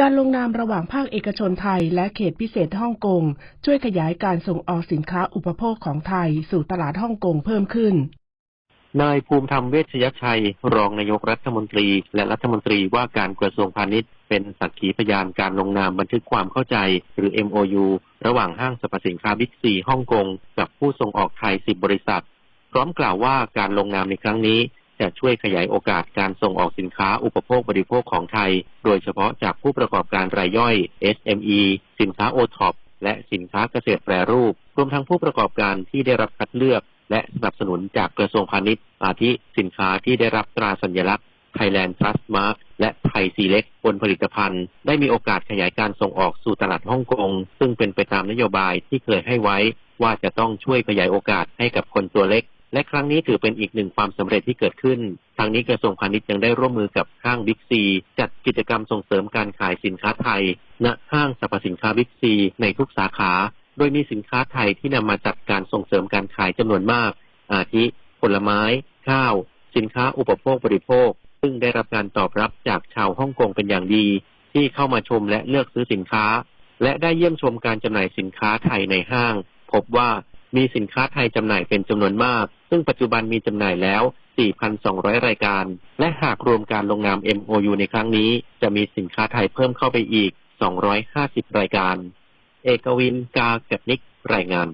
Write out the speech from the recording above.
การลงนามระหว่างภาคเอกชนไทยและเขตพิเศษฮ่องกง ช่วยขยายการส่งออกสินค้าอุปโภคของไทยสู่ตลาดฮ่องกงเพิ่มขึ้น นายภูมิธรรมเวชยชัย รองนายกรัฐมนตรี และรัฐมนตรีว่าการกระทรวงพาณิชย์ เป็นสักขีพยานการลงนามบันทึกความเข้าใจ หรือ MOU ระหว่างห้างสรรพสินค้าบิ๊กซีฮ่องกงกับผู้ส่งออกไทย 10 บริษัท พร้อมกล่าวว่าการลงนามในครั้งนี้ จะช่วยขยายโอกาสการส่งออกสินค้าอุปโภคบริโภคของไทย โดยเฉพาะจากผู้ประกอบการรายย่อย SME สินค้าโอท็อปและสินค้าเกษตรแปรรูป รวมทั้งผู้ประกอบการที่ได้รับคัดเลือก และสนับสนุนจากกระทรวงพาณิชย์ อาทิสินค้าที่ได้รับตราสัญลักษณ์ Thailand Trust Mark และไทยซีเล็กบนผลิตภัณฑ์ ได้มีโอกาสขยายการส่งออกสู่ตลาดฮ่องกง ซึ่งเป็นไปตามนโยบายที่เคยให้ไว้ ว่าจะต้องช่วยขยายโอกาสให้กับคนตัวเล็ก และครั้งนี้ถือเป็นอีกหนึ่งความสำเร็จที่เกิดขึ้น ทางนี้กระทรวงพาณิชย์ยังได้ร่วมมือกับห้างบิ๊กซี จัดกิจกรรมส่งเสริมการขายสินค้าไทย ณห้างสรรพสินค้าบิ๊กซีในทุกสาขา โดยมีสินค้าไทยที่นำมาจัดการส่งเสริมการขายจำนวนมาก อาทิ ผลไม้ ข้าว สินค้าอุปโภคบริโภค ซึ่งได้รับการตอบรับจากชาวฮ่องกงเป็นอย่างดี ที่เข้ามาชมและเลือกซื้อสินค้า และได้เยี่ยมชมการจำหน่ายสินค้าไทยในห้าง พบว่า มีสินค้าไทยจำหน่ายเป็นจำนวนมาก ซึ่งปัจจุบันมีจำหน่ายแล้ว 4,200 รายการ และหากรวมการลงนาม MOU ในครั้งนี้ จะมีสินค้าไทยเพิ่มเข้าไปอีก 250 รายการ เอกวินกาเกตนิกรายงาน